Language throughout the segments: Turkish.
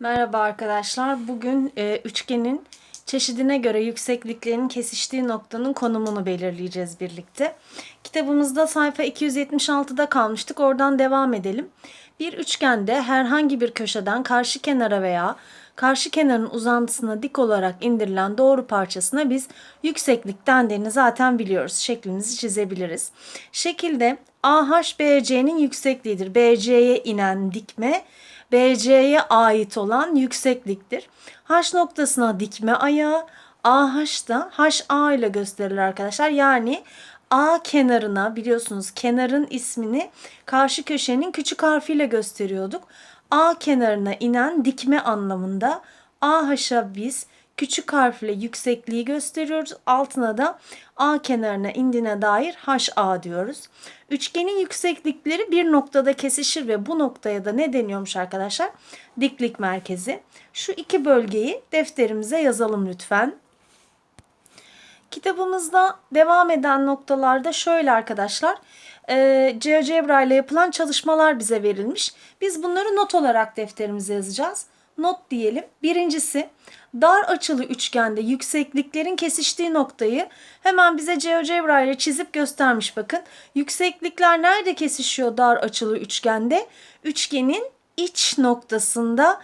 Merhaba arkadaşlar. Bugün e, üçgenin çeşidine göre yüksekliklerinin kesiştiği noktanın konumunu belirleyeceğiz birlikte. Kitabımızda sayfa 276'da kalmıştık. Oradan devam edelim. Bir üçgende herhangi bir köşeden karşı kenara veya karşı kenarın uzantısına dik olarak indirilen doğru parçasına biz yükseklik dendiğini zaten biliyoruz. Şeklimizi çizebiliriz. Şekilde AHBC'nin yüksekliğidir. BC'ye inen dikme BC'ye ait olan yüksekliktir. H noktasına dikme ayağı, AH da HA ile gösterilir arkadaşlar. Yani A kenarına biliyorsunuz kenarın ismini karşı köşenin küçük harfiyle gösteriyorduk. A kenarına inen dikme anlamında AH'a biz küçük harfle yüksekliği gösteriyoruz. Altına da A kenarına indiğine dair HA diyoruz. Üçgenin yükseklikleri bir noktada kesişir ve bu noktaya da ne deniyormuş arkadaşlar? Diklik merkezi. Şu iki bölgeyi defterimize yazalım lütfen. Kitabımızda devam eden noktalarda şöyle arkadaşlar. E, GeoGebra ile yapılan çalışmalar bize verilmiş. Biz bunları not olarak defterimize yazacağız. Not diyelim. Birincisi dar açılı üçgende yüksekliklerin kesiştiği noktayı hemen bize GeoGebra ile çizip göstermiş bakın. Yükseklikler nerede kesişiyor dar açılı üçgende? Üçgenin iç noktasında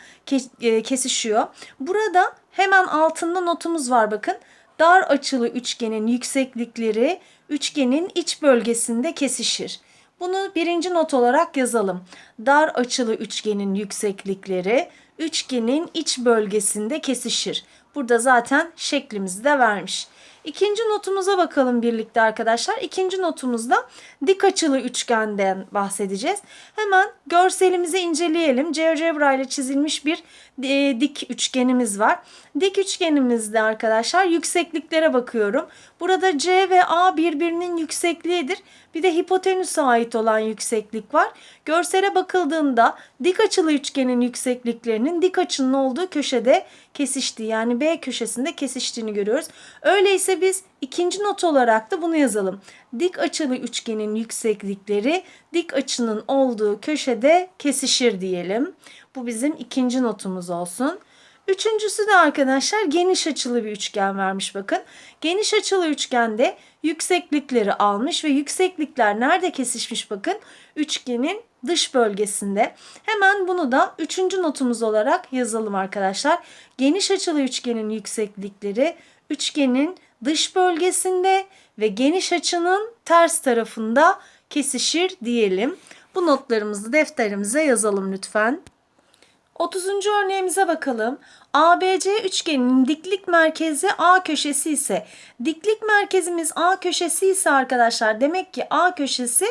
e, kesişiyor. Burada hemen altında notumuz var bakın. Dar açılı üçgenin yükseklikleri üçgenin iç bölgesinde kesişir. Bunu birinci not olarak yazalım. Dar açılı üçgenin yükseklikleri üçgenin iç bölgesinde kesişir. Burada zaten şeklimizi de vermiş. İkinci notumuza bakalım birlikte arkadaşlar. İkinci notumuzda dik açılı üçgenden bahsedeceğiz. Hemen görselimizi inceleyelim. GeoGebra ile çizilmiş bir e, dik üçgenimiz var. Dik üçgenimizde arkadaşlar yüksekliklere bakıyorum. Burada C ve A birbirinin yüksekliğidir. Bir de hipotenüse ait olan yükseklik var. Görsele bakıldığında dik açılı üçgenin yüksekliklerinin dik açının olduğu köşede kesiştiği yani B köşesinde kesiştiğini görüyoruz. Öyleyse biz ikinci not olarak da bunu yazalım. Dik açılı üçgenin yükseklikleri dik açının olduğu köşede kesişir diyelim. Bu bizim ikinci notumuz olsun. Üçüncüsü de arkadaşlar geniş açılı bir üçgen vermiş bakın. Geniş açılı üçgende yükseklikleri almış ve yükseklikler nerede kesişmiş bakın. Üçgenin dış bölgesinde. Hemen bunu da üçüncü notumuz olarak yazalım arkadaşlar. Geniş açılı üçgenin yükseklikleri üçgenin dış bölgesinde ve geniş açının ters tarafında kesişir diyelim. Bu notlarımızı defterimize yazalım lütfen. 30. örneğimize bakalım. ABC üçgeninin diklik merkezi A köşesi ise diklik merkezimiz A köşesi ise arkadaşlar demek ki A köşesi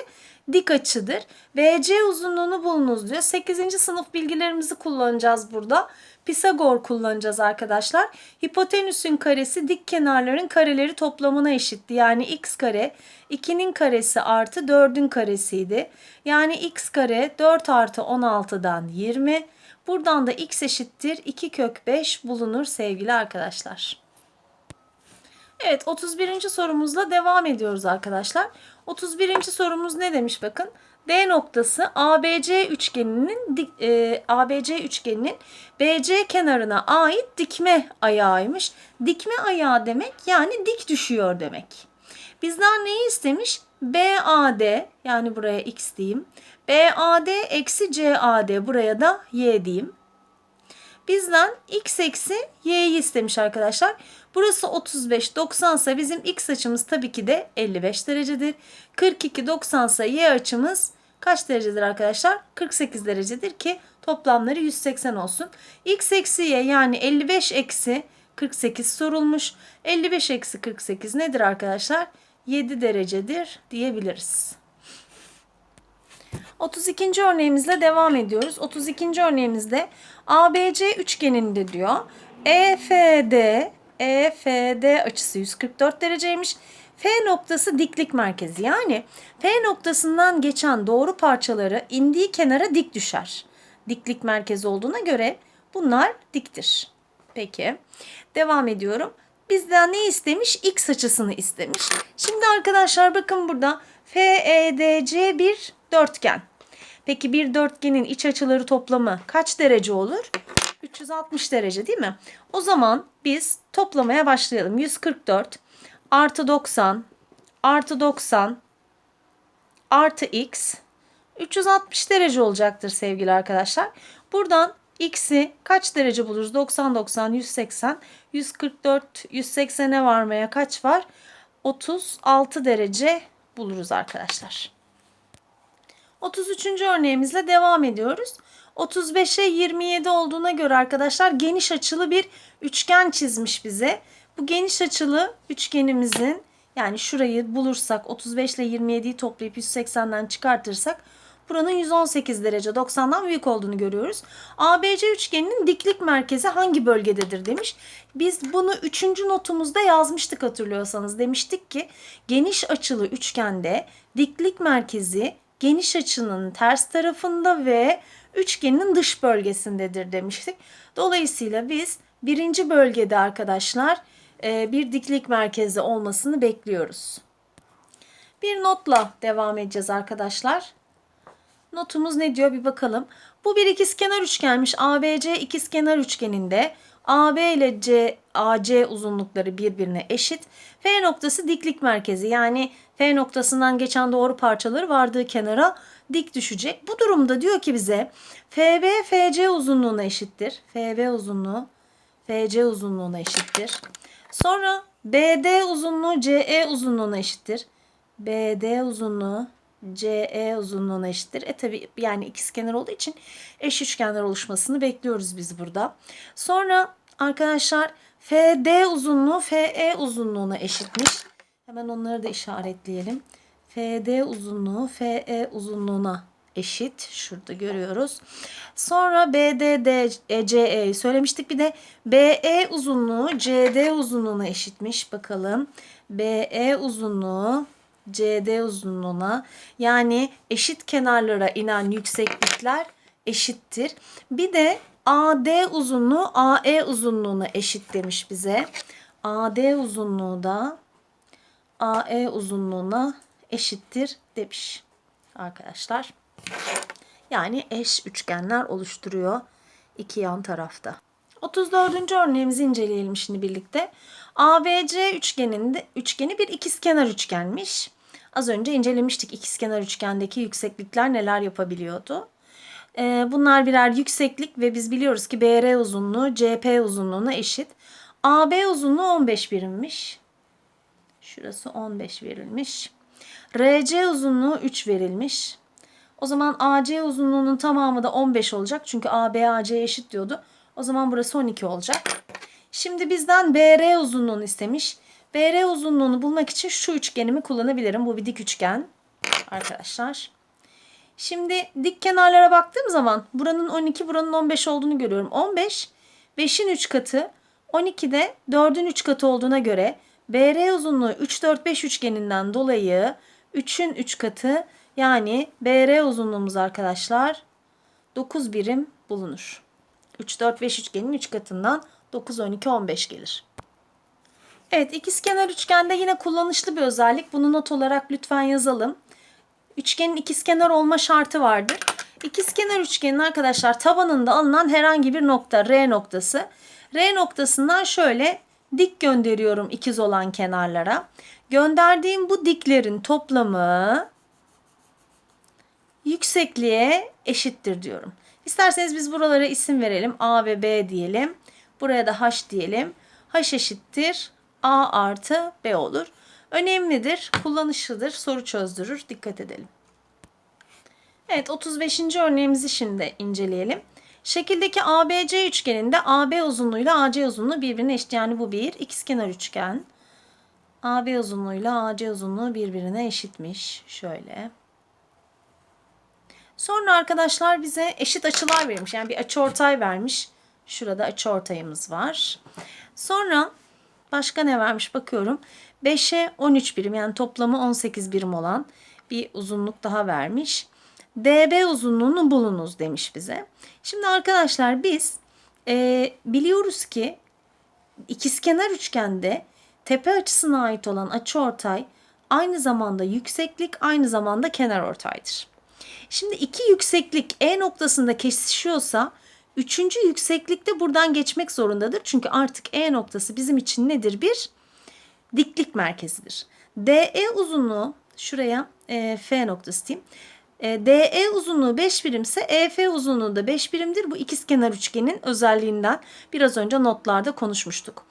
dik açıdır. BC uzunluğunu bulunuz diyor. 8. sınıf bilgilerimizi kullanacağız burada. Pisagor kullanacağız arkadaşlar. Hipotenüsün karesi dik kenarların kareleri toplamına eşitti. Yani x kare 2'nin karesi artı 4'ün karesiydi. Yani x kare 4 artı 16'dan 20. Buradan da x eşittir 2 kök 5 bulunur sevgili arkadaşlar. Evet 31. sorumuzla devam ediyoruz arkadaşlar. 31. sorumuz ne demiş bakın. D noktası ABC üçgeninin e, ABC üçgeninin BC kenarına ait dikme ayağıymış. Dikme ayağı demek yani dik düşüyor demek. Bizden neyi istemiş? BAD yani buraya x diyeyim. BAD eksi CAD buraya da y diyeyim. Bizden x eksi y'yi istemiş arkadaşlar. Burası 35 90 ise bizim x açımız tabii ki de 55 derecedir. 42 90 ise y açımız kaç derecedir arkadaşlar? 48 derecedir ki toplamları 180 olsun. x eksi y yani 55 eksi 48 sorulmuş. 55 eksi 48 nedir arkadaşlar? 7 derecedir diyebiliriz. 32. örneğimizle devam ediyoruz. 32. örneğimizde ABC üçgeninde diyor. EFD EFD açısı 144 dereceymiş. F noktası diklik merkezi. Yani F noktasından geçen doğru parçaları indiği kenara dik düşer. Diklik merkezi olduğuna göre bunlar diktir. Peki. Devam ediyorum. Bizden ne istemiş? X açısını istemiş. Şimdi arkadaşlar bakın burada FEDC bir dörtgen. Peki bir dörtgenin iç açıları toplamı kaç derece olur? 360 derece değil mi? O zaman biz toplamaya başlayalım. 144 artı 90 artı 90 artı x 360 derece olacaktır sevgili arkadaşlar. Buradan x'i kaç derece buluruz? 90, 90, 180, 144, 180'e varmaya kaç var? 36 derece buluruz arkadaşlar. 33. örneğimizle devam ediyoruz. 35'e 27 olduğuna göre arkadaşlar geniş açılı bir üçgen çizmiş bize. Bu geniş açılı üçgenimizin yani şurayı bulursak 35 ile 27'yi toplayıp 180'den çıkartırsak buranın 118 derece 90'dan büyük olduğunu görüyoruz. ABC üçgeninin diklik merkezi hangi bölgededir demiş. Biz bunu 3. notumuzda yazmıştık hatırlıyorsanız. Demiştik ki geniş açılı üçgende diklik merkezi geniş açının ters tarafında ve üçgenin dış bölgesindedir demiştik. Dolayısıyla biz birinci bölgede arkadaşlar e, bir diklik merkezi olmasını bekliyoruz. Bir notla devam edeceğiz arkadaşlar. Notumuz ne diyor bir bakalım. Bu bir ikizkenar üçgenmiş. ABC ikizkenar üçgeninde AB ile C, AC uzunlukları birbirine eşit. F noktası diklik merkezi yani F noktasından geçen doğru parçaları vardığı kenara dik düşecek. Bu durumda diyor ki bize FB FC uzunluğuna eşittir. FB uzunluğu FC uzunluğuna eşittir. Sonra BD uzunluğu CE uzunluğuna eşittir. BD uzunluğu CE uzunluğuna eşittir. E tabi yani ikizkenar olduğu için eş üçgenler oluşmasını bekliyoruz biz burada. Sonra arkadaşlar FD uzunluğu FE uzunluğuna eşitmiş. Hemen onları da işaretleyelim. FD uzunluğu FE uzunluğuna eşit. Şurada görüyoruz. Sonra BDD CE'yi söylemiştik. Bir de BE uzunluğu CD uzunluğuna eşitmiş. Bakalım. BE uzunluğu CD uzunluğuna yani eşit kenarlara inen yükseklikler eşittir. Bir de AD uzunluğu AE uzunluğuna eşit demiş bize. AD uzunluğu da AE uzunluğuna eşittir demiş arkadaşlar. Yani eş üçgenler oluşturuyor iki yan tarafta. 34. örneğimizi inceleyelim şimdi birlikte. ABC üçgeninde üçgeni bir ikizkenar üçgenmiş. Az önce incelemiştik ikizkenar üçgendeki yükseklikler neler yapabiliyordu. Ee, bunlar birer yükseklik ve biz biliyoruz ki BR uzunluğu CP uzunluğuna eşit. AB uzunluğu 15 birimmiş. Şurası 15 verilmiş. RC uzunluğu 3 verilmiş. O zaman AC uzunluğunun tamamı da 15 olacak. Çünkü AB AC eşit diyordu. O zaman burası 12 olacak. Şimdi bizden BR uzunluğunu istemiş. BR uzunluğunu bulmak için şu üçgenimi kullanabilirim. Bu bir dik üçgen arkadaşlar. Şimdi dik kenarlara baktığım zaman buranın 12 buranın 15 olduğunu görüyorum. 15 5'in 3 katı 12 de 4'ün 3 katı olduğuna göre BR uzunluğu 3 4 5 üçgeninden dolayı 3'ün 3 katı yani BR uzunluğumuz arkadaşlar 9 birim bulunur. 3 4 5 üçgenin 3 katından 9 12 15 gelir. Evet ikizkenar üçgende yine kullanışlı bir özellik. Bunu not olarak lütfen yazalım. Üçgenin ikizkenar olma şartı vardır. İkizkenar üçgenin arkadaşlar tabanında alınan herhangi bir nokta R noktası. R noktasından şöyle dik gönderiyorum ikiz olan kenarlara. Gönderdiğim bu diklerin toplamı yüksekliğe eşittir diyorum. İsterseniz biz buralara isim verelim. A ve B diyelim. Buraya da H diyelim. H eşittir A artı B olur. Önemlidir, kullanışlıdır, soru çözdürür. Dikkat edelim. Evet 35. örneğimizi şimdi inceleyelim. Şekildeki ABC üçgeninde AB uzunluğuyla AC uzunluğu birbirine eşit. Yani bu bir ikizkenar üçgen. AB uzunluğuyla AC uzunluğu birbirine eşitmiş. Şöyle. Sonra arkadaşlar bize eşit açılar vermiş. Yani bir açıortay vermiş. Şurada açıortayımız var. Sonra başka ne vermiş bakıyorum. 5'e 13 birim yani toplamı 18 birim olan bir uzunluk daha vermiş. DB uzunluğunu bulunuz demiş bize. Şimdi arkadaşlar biz e, biliyoruz ki ikizkenar üçgende tepe açısına ait olan açıortay aynı zamanda yükseklik aynı zamanda kenar ortaydır. Şimdi iki yükseklik E noktasında kesişiyorsa üçüncü yükseklikte buradan geçmek zorundadır. Çünkü artık E noktası bizim için nedir? Bir diklik merkezidir. DE uzunluğu şuraya e, F noktası diyeyim. E, DE uzunluğu 5 birimse EF uzunluğu da 5 birimdir. Bu ikizkenar üçgenin özelliğinden biraz önce notlarda konuşmuştuk.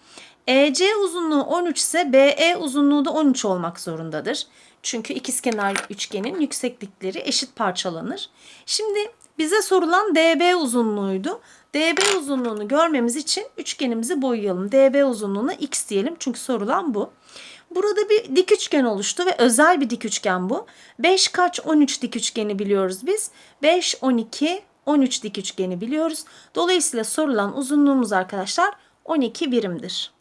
EC uzunluğu 13 ise BE uzunluğu da 13 olmak zorundadır. Çünkü ikizkenar üçgenin yükseklikleri eşit parçalanır. Şimdi bize sorulan DB uzunluğuydu. DB uzunluğunu görmemiz için üçgenimizi boyayalım. DB uzunluğuna x diyelim çünkü sorulan bu. Burada bir dik üçgen oluştu ve özel bir dik üçgen bu. 5 kaç 13 dik üçgeni biliyoruz biz. 5 12 13 dik üçgeni biliyoruz. Dolayısıyla sorulan uzunluğumuz arkadaşlar 12 birimdir.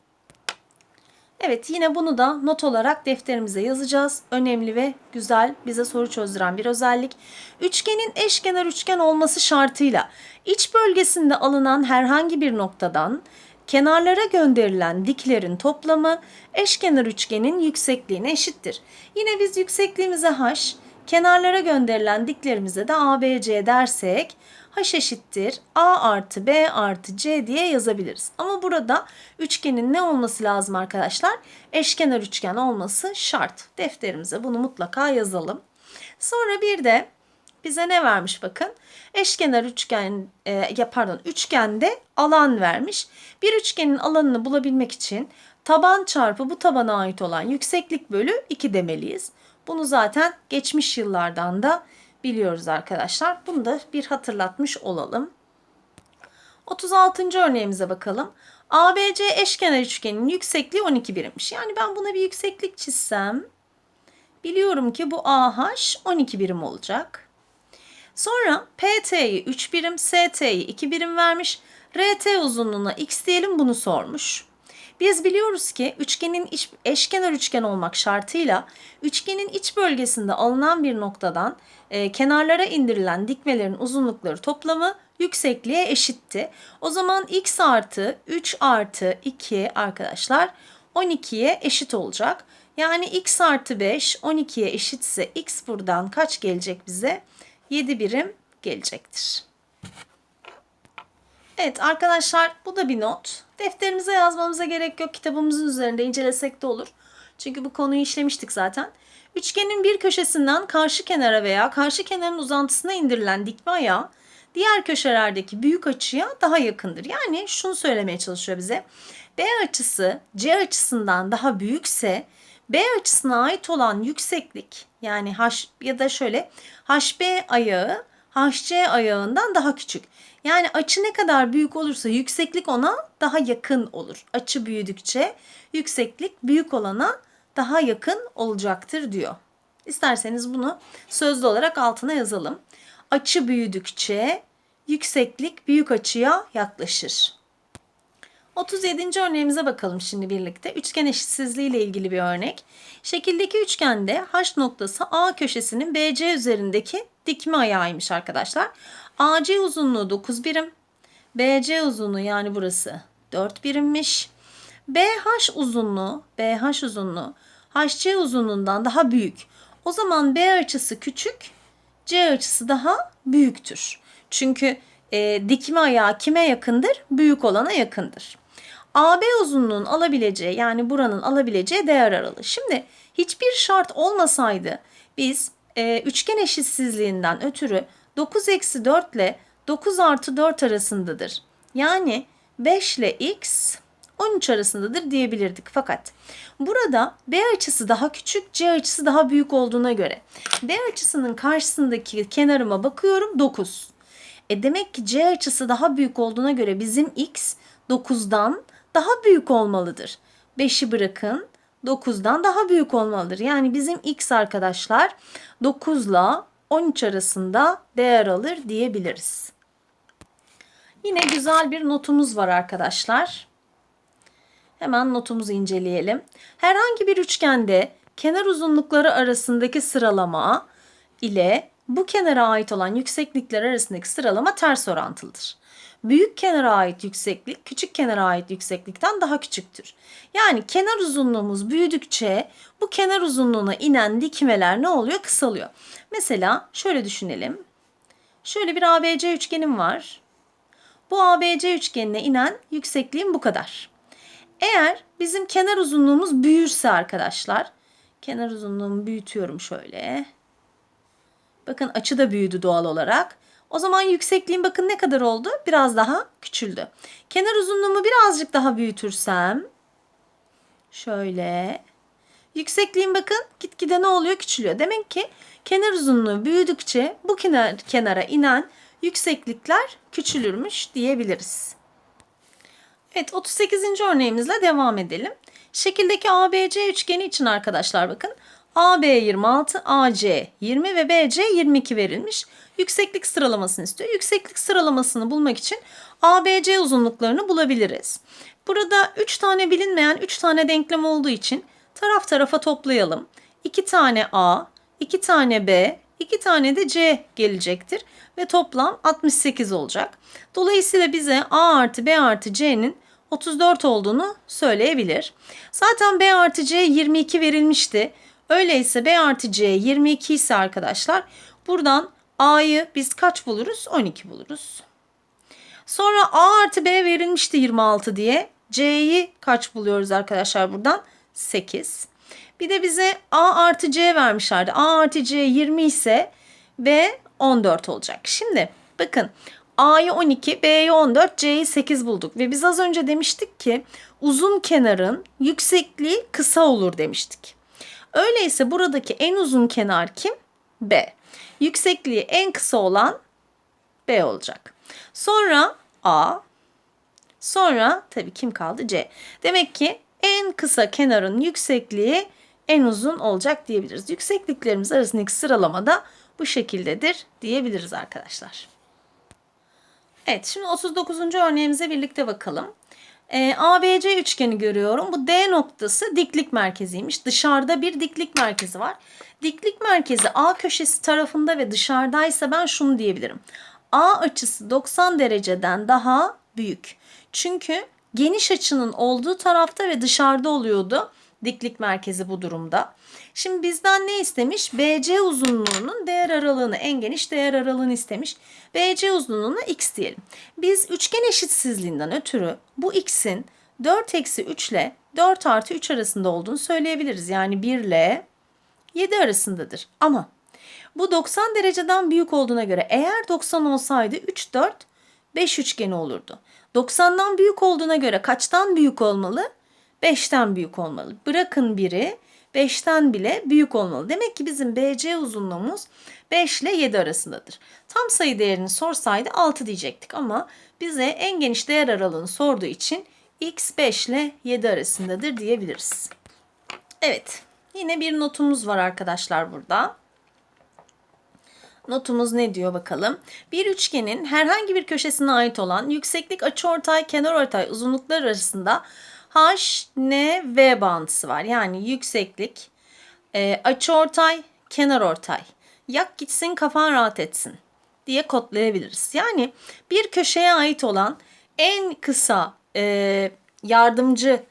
Evet yine bunu da not olarak defterimize yazacağız. Önemli ve güzel bize soru çözdüren bir özellik. Üçgenin eşkenar üçgen olması şartıyla iç bölgesinde alınan herhangi bir noktadan kenarlara gönderilen diklerin toplamı eşkenar üçgenin yüksekliğine eşittir. Yine biz yüksekliğimize h, kenarlara gönderilen diklerimize de ABC dersek h eşittir a artı b artı c diye yazabiliriz. Ama burada üçgenin ne olması lazım arkadaşlar? Eşkenar üçgen olması şart. Defterimize bunu mutlaka yazalım. Sonra bir de bize ne vermiş bakın? Eşkenar üçgen e, ya pardon üçgende alan vermiş. Bir üçgenin alanını bulabilmek için taban çarpı bu tabana ait olan yükseklik bölü 2 demeliyiz. Bunu zaten geçmiş yıllardan da biliyoruz arkadaşlar. Bunu da bir hatırlatmış olalım. 36. örneğimize bakalım. ABC eşkenar üçgenin yüksekliği 12 birimmiş. Yani ben buna bir yükseklik çizsem biliyorum ki bu AH 12 birim olacak. Sonra PT'yi 3 birim, ST'yi 2 birim vermiş. RT uzunluğuna x diyelim bunu sormuş. Biz biliyoruz ki üçgenin iç, eşkenar üçgen olmak şartıyla üçgenin iç bölgesinde alınan bir noktadan e, kenarlara indirilen dikmelerin uzunlukları toplamı yüksekliğe eşitti. O zaman x artı 3 artı 2 arkadaşlar 12'ye eşit olacak. Yani x artı 5 12'ye eşitse x buradan kaç gelecek bize? 7 birim gelecektir. Evet arkadaşlar bu da bir not. Defterimize yazmamıza gerek yok. Kitabımızın üzerinde incelesek de olur. Çünkü bu konuyu işlemiştik zaten. Üçgenin bir köşesinden karşı kenara veya karşı kenarın uzantısına indirilen dikme ayağı diğer köşelerdeki büyük açıya daha yakındır. Yani şunu söylemeye çalışıyor bize. B açısı C açısından daha büyükse B açısına ait olan yükseklik yani H ya da şöyle HB ayağı HC ayağından daha küçük. Yani açı ne kadar büyük olursa yükseklik ona daha yakın olur. Açı büyüdükçe yükseklik büyük olana daha yakın olacaktır diyor. İsterseniz bunu sözlü olarak altına yazalım. Açı büyüdükçe yükseklik büyük açıya yaklaşır. 37. örneğimize bakalım şimdi birlikte. Üçgen eşitsizliği ile ilgili bir örnek. Şekildeki üçgende H noktası A köşesinin BC üzerindeki dikme ayağıymış arkadaşlar. AC uzunluğu 9 birim. BC uzunluğu yani burası 4 birimmiş. BH uzunluğu, BH uzunluğu HC uzunluğundan daha büyük. O zaman B açısı küçük, C açısı daha büyüktür. Çünkü e, dikme ayağı kime yakındır? Büyük olana yakındır. AB uzunluğun alabileceği yani buranın alabileceği değer aralığı. Şimdi hiçbir şart olmasaydı biz e, üçgen eşitsizliğinden ötürü 9 eksi 4 ile 9 artı 4 arasındadır. Yani 5 ile x 13 arasındadır diyebilirdik. Fakat burada B açısı daha küçük, C açısı daha büyük olduğuna göre B açısının karşısındaki kenarıma bakıyorum 9. E demek ki C açısı daha büyük olduğuna göre bizim x 9'dan daha büyük olmalıdır. 5'i bırakın 9'dan daha büyük olmalıdır. Yani bizim x arkadaşlar 9 ile 13 arasında değer alır diyebiliriz. Yine güzel bir notumuz var arkadaşlar. Hemen notumuzu inceleyelim. Herhangi bir üçgende kenar uzunlukları arasındaki sıralama ile bu kenara ait olan yükseklikler arasındaki sıralama ters orantılıdır. Büyük kenara ait yükseklik küçük kenara ait yükseklikten daha küçüktür. Yani kenar uzunluğumuz büyüdükçe bu kenar uzunluğuna inen dikmeler ne oluyor? Kısalıyor. Mesela şöyle düşünelim. Şöyle bir ABC üçgenim var. Bu ABC üçgenine inen yüksekliğim bu kadar. Eğer bizim kenar uzunluğumuz büyürse arkadaşlar, kenar uzunluğumu büyütüyorum şöyle. Bakın açı da büyüdü doğal olarak. O zaman yüksekliğim bakın ne kadar oldu? Biraz daha küçüldü. Kenar uzunluğumu birazcık daha büyütürsem şöyle yüksekliğim bakın gitgide ne oluyor? Küçülüyor. Demek ki kenar uzunluğu büyüdükçe bu kenar, kenara inen yükseklikler küçülürmüş diyebiliriz. Evet 38. örneğimizle devam edelim. Şekildeki ABC üçgeni için arkadaşlar bakın AB 26, AC 20 ve BC 22 verilmiş. Yükseklik sıralamasını istiyor. Yükseklik sıralamasını bulmak için ABC uzunluklarını bulabiliriz. Burada 3 tane bilinmeyen 3 tane denklem olduğu için taraf tarafa toplayalım. 2 tane A, 2 tane B, 2 tane de C gelecektir ve toplam 68 olacak. Dolayısıyla bize A artı B artı C'nin 34 olduğunu söyleyebilir. Zaten B artı C 22 verilmişti. Öyleyse B artı C 22 ise arkadaşlar buradan A'yı biz kaç buluruz? 12 buluruz. Sonra A artı B verilmişti 26 diye. C'yi kaç buluyoruz arkadaşlar buradan? 8. Bir de bize A artı C vermişlerdi. A artı C 20 ise B 14 olacak. Şimdi bakın A'yı 12, B'yi 14, C'yi 8 bulduk. Ve biz az önce demiştik ki uzun kenarın yüksekliği kısa olur demiştik. Öyleyse buradaki en uzun kenar kim? B. Yüksekliği en kısa olan B olacak. Sonra A. Sonra tabii kim kaldı? C. Demek ki en kısa kenarın yüksekliği en uzun olacak diyebiliriz. Yüksekliklerimiz arasındaki sıralamada bu şekildedir diyebiliriz arkadaşlar. Evet şimdi 39. örneğimize birlikte bakalım. Ee, ABC üçgeni görüyorum. Bu D noktası diklik merkeziymiş. Dışarıda bir diklik merkezi var. Diklik merkezi A köşesi tarafında ve dışarıdaysa ben şunu diyebilirim. A açısı 90 dereceden daha büyük. Çünkü geniş açının olduğu tarafta ve dışarıda oluyordu diklik merkezi bu durumda. Şimdi bizden ne istemiş? BC uzunluğunun değer aralığını, en geniş değer aralığını istemiş. BC uzunluğuna x diyelim. Biz üçgen eşitsizliğinden ötürü bu x'in 4 eksi 3 ile 4 artı 3 arasında olduğunu söyleyebiliriz. Yani 1 ile 7 arasındadır. Ama bu 90 dereceden büyük olduğuna göre eğer 90 olsaydı 3, 4, 5 üçgeni olurdu. 90'dan büyük olduğuna göre kaçtan büyük olmalı? 5'ten büyük olmalı. Bırakın biri 5'ten bile büyük olmalı. Demek ki bizim BC uzunluğumuz 5 ile 7 arasındadır. Tam sayı değerini sorsaydı 6 diyecektik ama bize en geniş değer aralığını sorduğu için x 5 ile 7 arasındadır diyebiliriz. Evet yine bir notumuz var arkadaşlar burada. Notumuz ne diyor bakalım. Bir üçgenin herhangi bir köşesine ait olan yükseklik açıortay kenarortay uzunluklar arasında H, N, V bağıntısı var. Yani yükseklik, e, açıortay, kenarortay. Yak gitsin kafan rahat etsin diye kodlayabiliriz. Yani bir köşeye ait olan en kısa e, yardımcı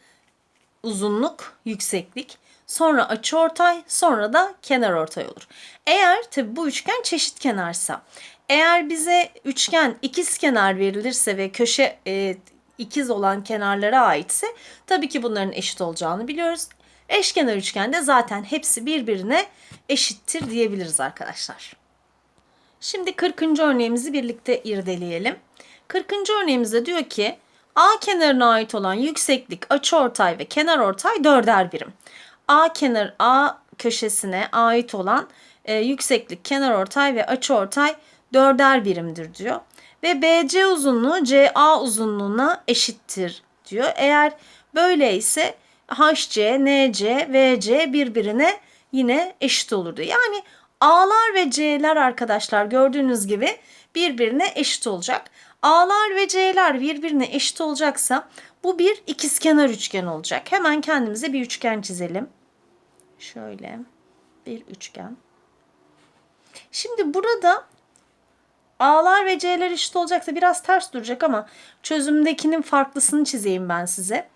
uzunluk, yükseklik, sonra açıortay, sonra da kenarortay olur. Eğer tabi bu üçgen çeşit kenarsa, eğer bize üçgen ikiz kenar verilirse ve köşe e, ikiz olan kenarlara aitse tabii ki bunların eşit olacağını biliyoruz. Eşkenar üçgende zaten hepsi birbirine eşittir diyebiliriz arkadaşlar. Şimdi 40. örneğimizi birlikte irdeleyelim. 40. örneğimizde diyor ki A kenarına ait olan yükseklik, açıortay ve kenarortay dörder birim. A kenar A köşesine ait olan e, yükseklik, kenarortay ve açıortay dörder birimdir diyor ve BC uzunluğu CA uzunluğuna eşittir diyor. Eğer böyleyse HC, NC, VC birbirine yine eşit olurdu. Yani A'lar ve C'ler arkadaşlar gördüğünüz gibi birbirine eşit olacak. A'lar ve C'ler birbirine eşit olacaksa bu bir ikizkenar üçgen olacak. Hemen kendimize bir üçgen çizelim. Şöyle bir üçgen. Şimdi burada A'lar ve C'ler eşit olacaksa biraz ters duracak ama çözümdekinin farklısını çizeyim ben size.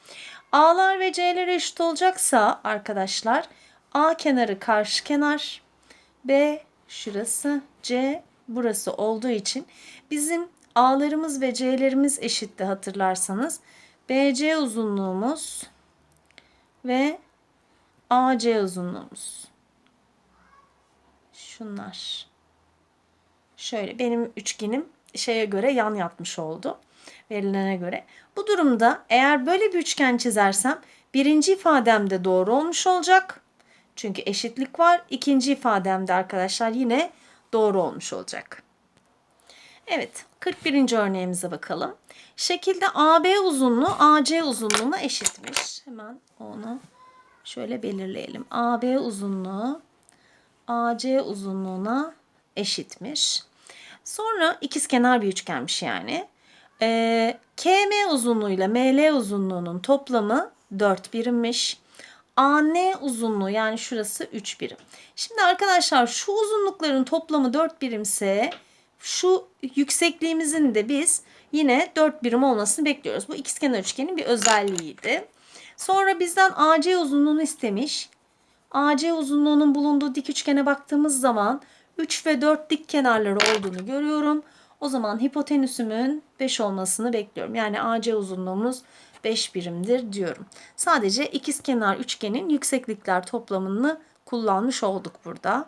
A'lar ve C'ler eşit olacaksa arkadaşlar A kenarı karşı kenar, B şurası, C burası olduğu için bizim A'larımız ve C'lerimiz eşitti hatırlarsanız. BC uzunluğumuz ve AC uzunluğumuz. Şunlar. Şöyle benim üçgenim şeye göre yan yatmış oldu. Verilene göre. Bu durumda eğer böyle bir üçgen çizersem birinci ifademde doğru olmuş olacak. Çünkü eşitlik var. İkinci ifademde arkadaşlar yine doğru olmuş olacak. Evet, 41. örneğimize bakalım. Şekilde AB uzunluğu AC uzunluğuna eşitmiş. Hemen onu şöyle belirleyelim. AB uzunluğu AC uzunluğuna eşitmiş. Sonra ikizkenar bir üçgenmiş yani. Ee, KM uzunluğuyla ML uzunluğunun toplamı 4 birimmiş. AN uzunluğu yani şurası 3 birim. Şimdi arkadaşlar şu uzunlukların toplamı 4 birimse şu yüksekliğimizin de biz yine 4 birim olmasını bekliyoruz. Bu ikizkenar üçgenin bir özelliğiydi. Sonra bizden AC uzunluğunu istemiş. AC uzunluğunun bulunduğu dik üçgene baktığımız zaman 3 ve 4 dik kenarları olduğunu görüyorum. O zaman hipotenüsümün 5 olmasını bekliyorum. Yani AC uzunluğumuz 5 birimdir diyorum. Sadece ikizkenar üçgenin yükseklikler toplamını kullanmış olduk burada.